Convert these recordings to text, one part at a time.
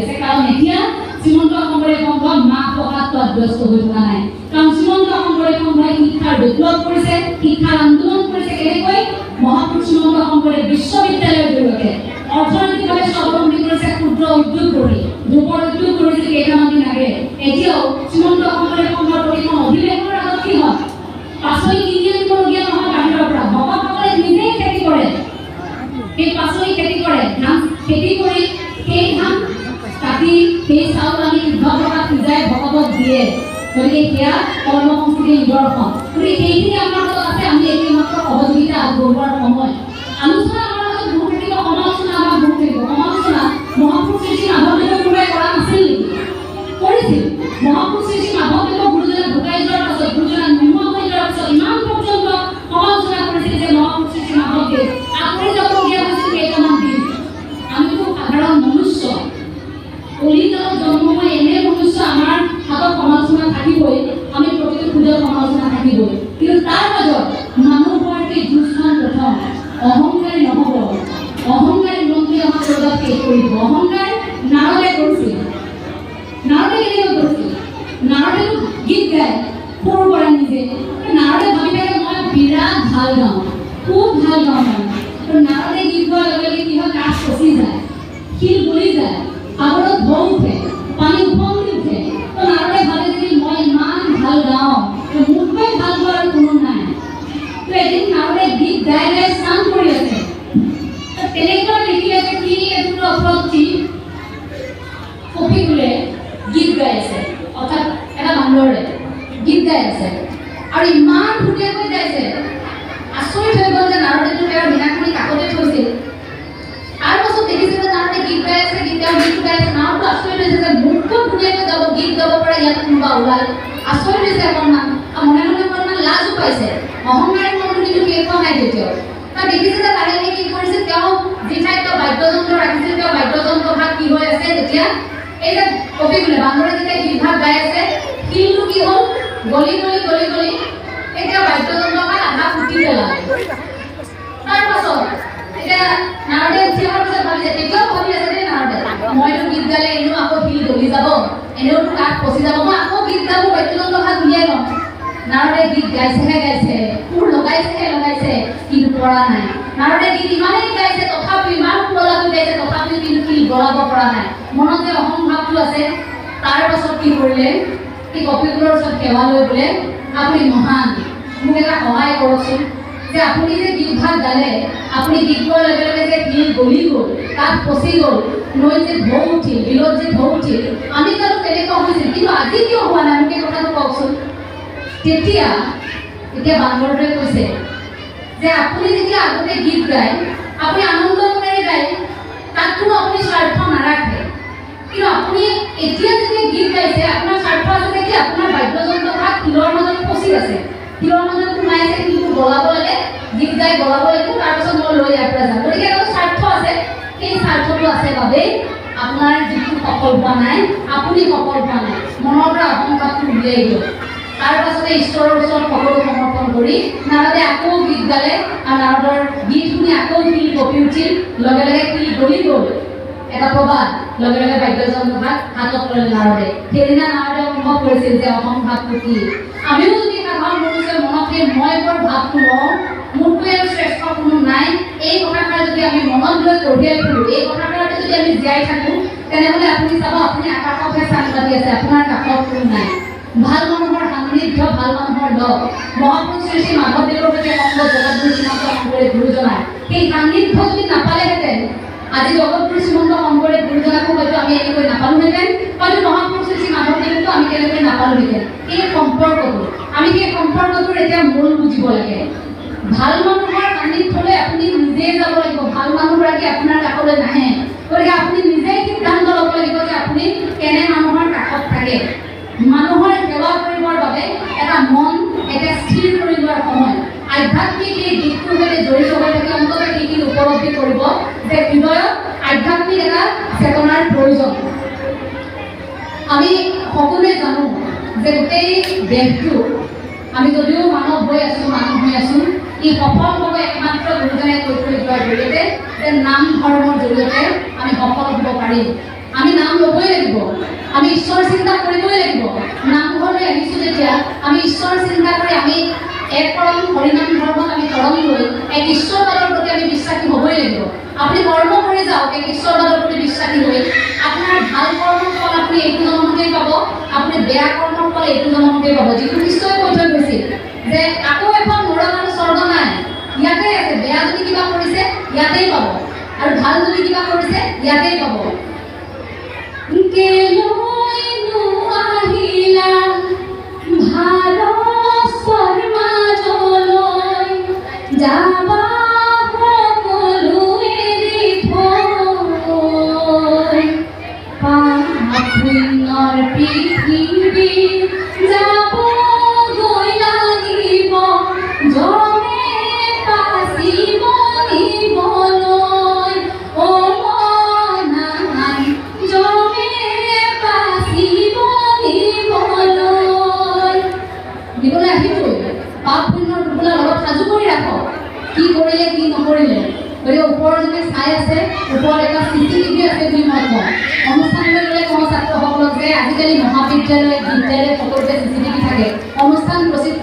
আছে। কাৰণ এতিয়া শ্ৰীমন্ত শংকৰদেৱ সংঘ মাহ প্ৰসাদত ব্যস্ত হৈ থকা নাই। কাৰণ শ্ৰীমন্ত শংকৰদেৱ সংঘই শিক্ষাৰ বিপ্লৱ কৰিছে, শিক্ষাৰ আন্দোলন কৰিছে কেনেকৈ? মহাপুৰুষ শ্ৰীমন্ত শংকৰদেৱ বিশ্ববিদ্যালয়ৰ জৰিয়তে অৰ্থনৈতিকভাৱে স্বাৱলম্বী কৰিছে, ক্ষুদ্ৰ উদ্যোগ কৰি ধূপৰ উদ্যোগ কৰিছিল কেইটামান দিন আগে। এতিয়াও শ্ৰীমন্ত শংকৰদেৱ সংঘৰ প্ৰতিখন অধিৱেশনৰ আগত কি হয়? পাচলি কিনি আনিবলগীয়া নহয় বাহিৰৰ পৰা। ভকতসকলে নিজেই খেতি কৰে। সেই পাচলি খেতি কৰে। ধান খেতি কৰি সিজাই দিয়ে। গতিকে সেয়া কৰ্ম সংস্কৃতিৰ নিদৰ্শন গতিকে সেইখিনি আমাৰ লগত আছে, আমি এতিয়া মাত্ৰ সহযোগিতা আগবঢ়োৱাৰ সময়। থাকিবই কিন্তু তাৰ মাজত মানুহৰ সেই যুঁজখন প্ৰথম অহংকাৰী নহ'ব অহংকাৰী মন্ত্ৰী আমাৰ লগত শেষ কৰিব অহংকাৰ নাৰদে কৰিছিল নাৰদে কেনেকৈ কৰিছিল গীত গায় সৰুৰ পৰা নিজে। নাৰদে ভাবি থাকে মই বিৰাট ভালো গাওঁ। খুব ভালো গাওঁ তো নাৰদে গীত গোৱাৰ লগে লগে কি হয়? কাঠ ফচি যায়। আৰু ইমান ধুনীয়াকৈ গাইছে আচৰিত হৈ গ'ল যে নাৰদেটো তেওঁৰ মীনাখনি কাষতে থৈছিল। তাৰ পাছত দেখিছে যে নাৰদে গীত গাই আছে গীত তেওঁৰ গীত গাই আছে। নাৰদটো আচৰিত হৈছে যে মোতকৈ ধুনীয়াকৈ গাব গীত গাব পৰা ইয়াত কোনোবা ওলাল। আচৰিত হৈছে অকণমান। আৰু মনে মনে অকণমান লাজো পাইছে। অহংকাৰী মনটো কিন্তু শেষ হোৱা নাই তেতিয়াও। তাত দেখিছে যে লাহে কি কৰিছে তেওঁ যি ঠাইত তেওঁ বাদ্যযন্ত্ৰ ৰাখিছিল তেওঁ বাদ্যযন্ত্ৰ ভাগ কি হৈ আছে তেতিয়া এই যে কবিগুলে বান্দৰে যেতিয়া গীত ভাগ গাই আছে শিলটো কি হ'ল? গলি গলি গলি গলি। এতিয়া বাদ্যযন্ত্ৰ ভাগ আধা ফুটি পেলালে তাৰ পাছত এতিয়া নাৰদে উঠি অহাৰ পিছত ভাবিছে তেতিয়াও ভাবি আছে দেই নাৰদে মইতো গীত গালে এনেও আকৌ শিল গলি যাব। এনেওতো কাঠ পচি যাব। মই আকৌ গীত গাব বাদ্যযন্ত্ৰ ভাগ উলিয়াই ল'ম নাৰদে গীত গাইছেহে গাইছে। সুৰ লগাইছেহে লগাইছে। কিন্তু পৰা নাই। নাৰদে গীত ইমানেই গাইছে তথাপিও ইমান সুৰলাকৈ গাইছে তথাপিও কিন্তু শিল গলাব পৰা নাই। মনত যে অহং ভাৱটো আছে। তাৰ পাছত কি কৰিলে? সেই কপিকুলৰ ওচৰত সেৱা লৈ বোলে, আপুনি মহান। মোক এটা সহায় কৰকচোন। যে আপুনি যে গীত ভাগ গালে, আপুনি গীত গোৱাৰ লগে লগে যে শিল গলি গ'ল, তাত পচি গ'ল, নৈত যে ঢৌ উঠিল, বিলত যে ঢৌ উঠিল, আমি জানো তেনেকুৱা হৈছিল, কিন্তু আজি কিয় হোৱা নাই? মোক এই কথাটো কওকচোন। তেতিয়া, এতিয়া বান্দৰটোৱে কৈছে যে আপুনি যেতিয়া আগতে গীত গায়, আপুনি আনন্দ মনেৰে গায় তাত কোনো আপুনি স্বাৰ্থ নাৰাখে। কিন্তু আপুনি এতিয়া যেতিয়া গীত গাইছে, আপোনাৰ স্বাৰ্থ আছে কি, আপোনাৰ বাদ্যযন্ত্ৰ শিলৰ মাজত ফচি আছে। শিলৰ মাজত সোমাই আছে শিলটো গলাব লাগে, গীত গাই গলাব লাগিব তাৰপিছত মই লৈ ইয়াৰ পৰা যাম স্বাৰ্থ আছে। সেই স্বাৰ্থটো আছে বাবেই আপোনাৰ যিটো সফল হোৱা নাই, আপুনি সফল হোৱা নাই, মনৰ পৰা অহংকাৰটো উলিয়াই দিয়ক। তাৰ পাছতে ঈশ্বৰৰ সকলো সমৰ্পণ কৰি, নাৰদে আকৌ গীত গালে, আৰু নাৰদৰ গীত শুনি আকৌ শিল কঁপি উঠিল, লগে লগে শিল গলি গ'ল। এটা প্ৰবাদ লগে লগে বাদ্যযন্ত্ৰ ভাগ হাতত ল'লে নাৰদে সেইদিনা নাৰদে অনুভৱ কৰিছিল যে অহং ভাৱটো কি? আমিও যদি সাধাৰণ মনুষ্যৰ মনত সেই মই বৰ ভাৱটো লওঁ আৰু শ্ৰেষ্ঠ কোনো নাই। এই কথাষাৰ যদি আমি মনত লৈ কঢ়িয়াই ফুৰোঁ, এই কথাষাৰতে যদি আমি জীয়াই থাকোঁ, তেনেহ'লে আপুনি চাব, আপুনি আকাশতহে চাং পাতি আছে, আপোনাৰ কাষত কোনো নাই। ভালো মানুহৰ সান্নিধ্য, ভালো মানুহৰ লগ। মহাপুৰুষ শ্ৰী শ্ৰী মাধৱদেৱৰ সৈতে সংগ জগতগুৰু শ্ৰীমন্ত গুৰুজনাৰ সেই সান্নিধ্য যদি নাপালেহেঁতেন আজি জগতগুৰু শ্ৰীমন্ত শংকৰদেৱ গুৰুজনাকো হয়তো আমি এনেকৈ নাপালোহেঁতেন হয়তো শ্ৰী শ্ৰী মাধৱদেৱকো আমি তেনেকৈ নাপালোহেঁতেন এই সম্পৰ্কটো আমি সেই সম্পৰ্কটোৰ এতিয়া মূল বুজিব লাগে? ভালো মানুহৰ সান্নিধ্যলৈ আপুনি নিজে যাব লাগিব, ভালো মানুহগৰাকী আপোনাৰ কাষলৈ নাহে গতিকে আপুনি নিজেই সিদ্ধান্ত ল'ব লাগিব যে আপুনি কেনে মানুহৰ কাষত থাকে মানুহৰ সেৱা কৰিবৰ বাবে এটা মন এতিয়া স্থিৰ কৰি লোৱাৰ সময় আধ্যাত্মিক এই দিশটোৰ সৈতে জড়িত হৈ থাকি অন্ততঃ সেইখিনি উপলব্ধি কৰিব যে হৃদয়ত আধ্যাত্মিক এটা চেতনাৰ প্ৰয়োজন আমি সকলোৱে জানো যে গোটেই দেশটো, আমি যদিও মানৱ হৈ আছোঁ, মানুহ হৈ আছোঁ, ই সফল হ'ব একমাত্ৰ গুৰুজনাই কৈ থৈ জৰিয়তে, যে নাম ধৰ্মৰ জৰিয়তে আমি সফল হ'ব পাৰিম। আমি নাম ল'বই লাগিব। আমি ঈশ্বৰ চিন্তা কৰিবই লাগিব। নামঘৰলৈ আহিছোঁ যেতিয়া, আমি ঈশ্বৰ চিন্তা কৰি আমি এক পৰম হৰিনাম ধৰ্মত আমি তৰং লৈ এক ঈশ্বৰবাদৰ প্ৰতি আমি বিশ্বাসী হ'বই লাগিব। আপুনি কৰ্ম কৰি যাওক, এক ঈশ্বৰবাদৰ প্ৰতি বিশ্বাসী হৈ। আপোনাৰ ভালো কৰ্মৰ ফল আপুনি এইটো জনমতেই পাব। আপুনি বেয়া কৰ্মৰ ফল এইটো জনমতেই পাব। যিটো খ্ৰীষ্টই কৈ থৈ গৈছিল যে আকৌ এখন নৰক আৰু স্বৰ্গ নাই। ইয়াতে আছে। বেয়া যদি কিবা কৰিছে, ইয়াতেই পাব। আৰু ভালো যদি কিবা কৰিছে, ইয়াতেই পাব। কেলৈনো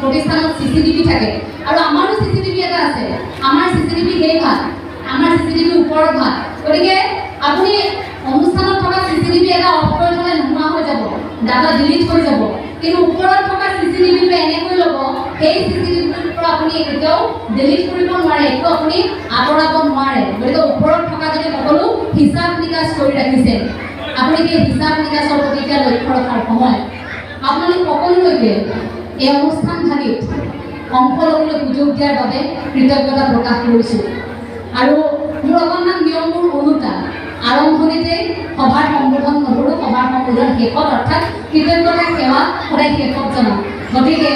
প্ৰতিষ্ঠানত চি চি টিভি থাকে। আৰু আমাৰো চি চি টিভি এটা আছে। আমাৰ চি চি টিভি সেই ভাগ। আমাৰ চি চি টিভি ওপৰত ভাগ। গতিকে আপুনি অনুষ্ঠানত থকা চি চি টিভি এটা অফ কৰি থ'লে নোহোৱা হৈ যাব। ডাটা ডিলিট হৈ যাব। কিন্তু ওপৰত থকা চি চি টিভিটো এনেকৈ ল'ব, সেই চি চি টিভিটোৰ পৰা আপুনি ডিলিট কৰিব নোৱাৰে। একো আপুনি আঁতৰাব নোৱাৰে। গতিকে ওপৰত থকা যদি সকলো হিচাপ নিকাচ কৰি ৰাখিছে, আপুনি সেই হিচাপ নিকাচৰ প্ৰতি এতিয়া লক্ষ্য ৰখাৰ সময় আপোনালোক সকলোলৈকে এই অনুষ্ঠানভাগিত অংশ ল'বলৈ সুযোগ দিয়াৰ বাবে কৃতজ্ঞতা প্ৰকাশ কৰিছোঁ। আৰু মোৰ অকণমান নিয়মবোৰ ওলোটা আৰম্ভণিতে সভাৰ সম্বোধন নকৰোঁ, সভাৰ সম্বোধন শেষত অৰ্থাৎ কৃতজ্ঞতা সেৱা সদায় শেষত জনাওঁ। গতিকে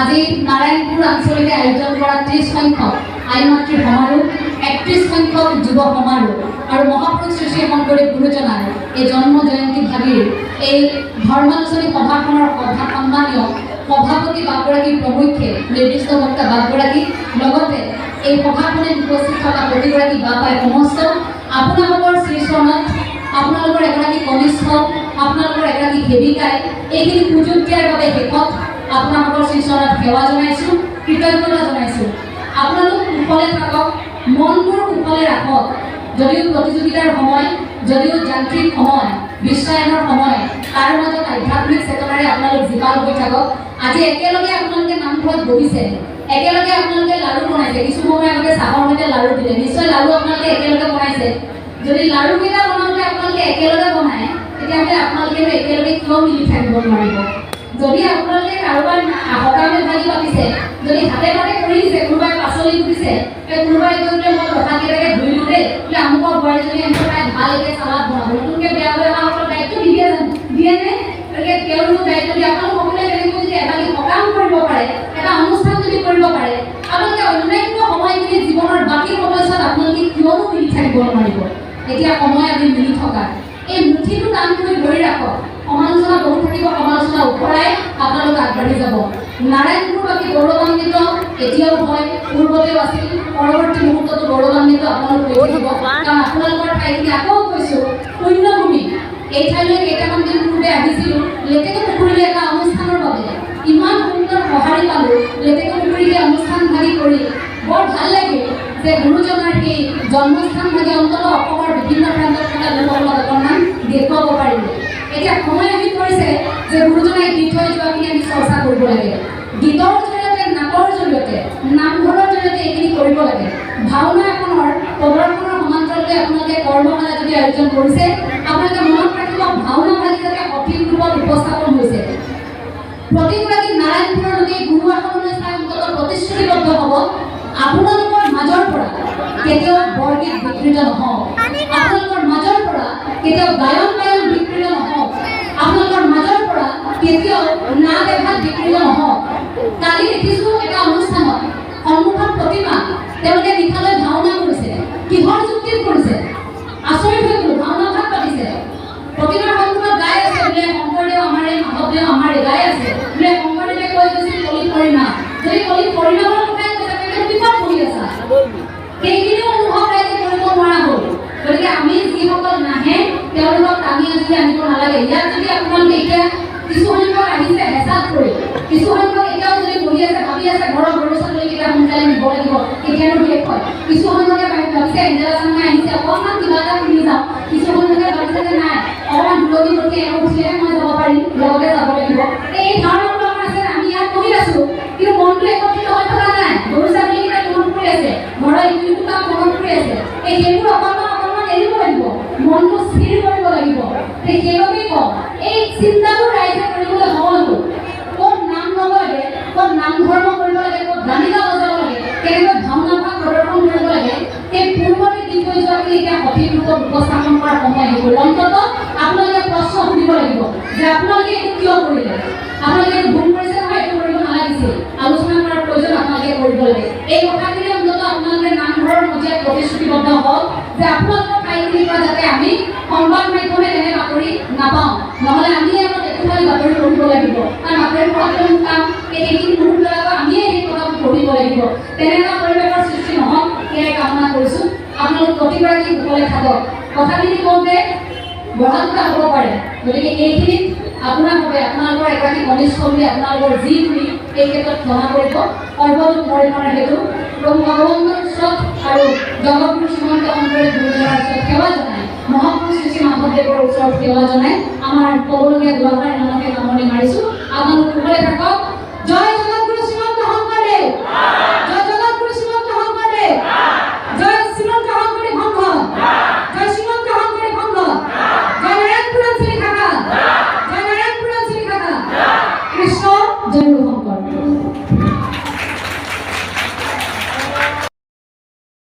আজি নাৰায়ণপুৰ আঞ্চলিকে আয়োজন কৰা ত্ৰিছ সংখ্যক আই মাতৃ সমাৰোহ একত্ৰিছ সংখ্যক যুৱ সমাৰোহ আৰু মহাপুৰুষ শ্ৰী শ্ৰী শংকৰদেৱ গুৰুজনাৰ এই জন্ম জয়ন্তী ভাগিৰ এই ধৰ্মালোচনী সভাখনৰ সভা সন্মানীয় সভাপতি বাগৰাকী প্ৰমুখ্যে নিৰ্দিষ্ট বক্তা বাগৰাকী লগতে এই সভাখনে উপস্থিত থকা প্ৰতিগৰাকী বাপাই সমস্ত আপোনালোকৰ শ্ৰীচৰণত আপোনালোকৰ এগৰাকী কনিষ্ঠ আপোনালোকৰ এগৰাকী সেৱিকাই এইখিনি সুযোগ দিয়াৰ বাবে শেষত আপোনালোকৰ শ্ৰীচৰণত সেৱা জনাইছোঁ কৃতজ্ঞতা জনাইছোঁ। আপোনালোক কুশলে থাকক মনবোৰ কুশলে ৰাখক। যদিও প্ৰতিযোগিতাৰ সময় যদিও যান্ত্ৰিক সময়, বিশ্বায়নৰ সময়, তাৰ মাজত আধ্যাত্মিক চেতনাৰে আপোনালোক জীপাল হৈ থাকক। আজি একেলগে আপোনালোকে নামঘৰত বহিছে। একেলগে আপোনালোকে লাড়ু বনাইছে। কিছু সময় আগতে চাহৰ সৈতে লাড়ু দিলে। নিশ্চয় লাড়ু আপোনালোকে একেলগে বনাইছে। যদি লাড়ুকেইটা বনাওঁতে আপোনালোকে একেলগে বনায়, তেতিয়াহ'লে আপোনালোকে একেলগে কিয় মিলি থাকিব নোৱাৰিব? যদি আপোনালোকে কাৰোবাৰ সকামে ভাগি পাতিছে, যদি হাতে পাতে কৰি দিছে, কোনোবাই পাচলি কুটিছে কোনোবাই গৈ বোলে মই বোলে আমুকৰ বোৱাৰীজনী ভালকৈ চালাদ বনাব নতুনকৈ বেয়া হৈ অহাসকলক দায়িত্ব নিদিয়ে জানো? দিয়েনে গতিকে তেওঁলোকক দায়িত্ব দিয়ে আপোনালোক সকলোৱে তেনেকৈ যদি এভাগি সকাম কৰিব পাৰে এটা অনুষ্ঠান যদি কৰিব পাৰে আপোনালোকে অন্যান্য সময়খিনিত জীৱনৰ বাকী সময়ছোৱাত আপোনালোকে কিয়নো মিলি থাকিব নোৱাৰিব? এতিয়া সময় আমি মিলি থকা। এই মুঠিটো টান কৰি ধৰি ৰাখক। সমালোচনা বহুত থাকিব সমালোচনা ওপৰাই আপোনালোক আগবাঢ়ি যাব। নাৰায়ণপুৰ বাকী গৌৰৱান্বিত এতিয়াও হয় পূৰ্বতেও আছিল পৰৱৰ্তী মুহূৰ্ততো গৌৰৱান্বিত আপোনালোক হৈ থাকিব কাৰণ আপোনালোকৰ ঠাইখিনি আকৌ কৈছোঁ শূন্যভূমি এই ঠাইলৈ কেইটামান দিন পূৰ্বে আহিছিলোঁ লেটেকু পুখুৰীলৈ এটা অনুষ্ঠানৰ বাবে। ইমান সুন্দৰ সঁহাৰি পালোঁ লেটেকু পুখুৰীতে অনুষ্ঠান ভাগি কৰি। বৰ ভালো লাগিল যে গুৰুজনাৰ সেই জন্মস্থান ভাগি অন্ততঃ অসমৰ বিভিন্ন প্ৰান্তত থকা লোকসকলক অকণমান দেখুৱাব পাৰিলোঁ। এতিয়া সময় আহি পৰিছে যে গুৰুজনাই দি থৈ যোৱাখিনি আমি চৰ্চা কৰিব লাগে। গীতৰ জৰিয়তে জৰিয়তে, নামঘৰৰ জৰিয়তে এইখিনি কৰিব লাগে। ভাওনা এখনৰ প্ৰদৰ্শনৰ সমান্তৰালকৈ আপোনালোকে কৰ্মশালা যদি আয়োজন কৰিছে, আপোনালোকে মনত ৰাখিব ভাওনা ভাগি যাতে সঠিক ৰূপত উপস্থাপন হৈছে। প্ৰতিগৰাকী নাৰায়ণপুৰৰ লোকে গুৰু আসনলৈ চাই অন্ততঃ প্ৰতিশ্ৰুতিবদ্ধ হ'ব। আপোনালোকৰ মাজৰ পৰা কেতিয়াও বৰগীত বিকৃত নহওক। আপোনালোকৰ মাজৰ পৰা কেতিয়াও গায়ন বায়ন বিকৃত নহওক। আপোনালোকৰ মাজৰ পৰা কেতিয়াও নাট এভাগ বিকৃত নহওক। কালি দেখিছোঁ এটা অনুষ্ঠানত সন্মুখত প্ৰতিমা তেওঁলোকে নিশালৈ ভাওনা কৰিছে কিহৰ যুক্তিত কৰিছে আচৰিত হৈ গ'লো ভাওনা ভাগ পাতিছে। প্ৰতিমাৰ সন্মুখত গাই আছে বোলে শংকৰদেৱ আমাৰে মাধৱদেৱ আমাৰে গাই আছে। বোলে শংকৰদেৱে কৈ গৈছিল কলি পৰিণাম যদি কলি পৰিণামৰ কথাই কৈছে তেন্তে কিমান পঢ়ি আছা সেইখিনিও অনুভৱ ৰাইজে কৰিব নোৱাৰা হ'ল। গতিকে আমি যিসকল নাহে তেওঁলোকক টানি আনিলে ইয়াত যদি আপোনালোকে এতিয়া কিছু আহিছে সোনকালে নিব লাগিব তেতিয়ানো শেষ হয়, কিছু সংখ্যকে ভাবি- ভাবিছে এঞ্জেলা চাংমাই আহিছে অকণমান কিবা এটা শুনি যাওঁ। কিছু সংখ্যকে ভাবিছে যে নাই অকণমান দূৰণি গতি এওঁ উঠিলেহে মই যাব পাৰিম, লগতে যাব লাগিব। এই ধাৰণাটো আমাৰ আছে, আমি ইয়াত বহি আছো। কিন্তু মনটো একত্ৰিত হৈ থকা নাই। গৰু ছাগলীকেইটা মনত পৰি আছে, ঘৰৰ ইটো সিটো কাম মনত পৰি আছে। এই সেইবোৰ অকণমান অকণমান এৰিব লাগিব। মনটো স্থিৰ কৰিব লাগিব। সেইবাবে কওঁ, এই চিন্তাবোৰ ৰাইজে কৰিবলৈ সহজো ক'ত নাম ল'ব লাগে ক'ত নাম ধৰ্ম কৰিব লাগে, ক'ত গানিকা বজাব সেই পূৰ্বতে দি থৈ যোৱাটো এতিয়া সঠিক ৰূপত উপস্থাপন কৰাৰ সময় আহি গ'ল অন্ততঃ আপোনালোকে প্ৰশ্ন সুধিব লাগিব যে আপোনালোকে এইটো কিয় কৰিলে? আপোনালোকে ভুল কৰিছে নহয়, এইটো কৰিব নালাগিছিল। আলোচনা কৰাৰ প্ৰয়োজন আপোনালোকে কৰিব লাগে। এই কথাখিনি অন্ততঃ আপোনালোকে নামঘৰৰ মজিয়াত প্ৰতিশ্ৰুতিবদ্ধ হওক যে আপোনালোকৰ ঠাইখিনিৰ পৰা যাতে আমি সংবাদ মাধ্যমে তেনে বাতৰি নাপাওঁ। নহ'লে আমিয়ে আমাক একোফালে বাতৰি পঢ়িব লাগিব। কাৰণ বাতৰি পঢ়াটো কাম। এই সেইখিনি মুহূৰ্তৰ আগত আমিয়ে সেই কথাবোৰ পঢ়িব লাগিব। তেনে কৰিছোঁ আপোনালোক প্ৰতিগৰাকী সকলে থাকক কথাখিনি কওঁতে বঢ়া হ'ব পাৰে। গতিকে এইখিনিত আপোনাৰ বাবে আপোনালোকৰ এগৰাকী কনিষ্ঠ বুলি আপোনালোকৰ যি বুলি এই ক্ষেত্ৰত ক্ষমা কৰিব সৰ্বতো পৰিমাণৰ হেতু প্ৰভু ভগৱন্তৰ ওচৰত আৰু জগতগুৰু শ্ৰীমন্ত শংকৰদেৱ গুৰুজনাৰ ওচৰত সেৱা জনাই মহাপুৰুষ শ্ৰী শ্ৰী মাধৱদেৱৰ ওচৰত সেৱা জনাই আমাৰ ক'বলগীয়া দুআষাৰ ইমানতে কামনি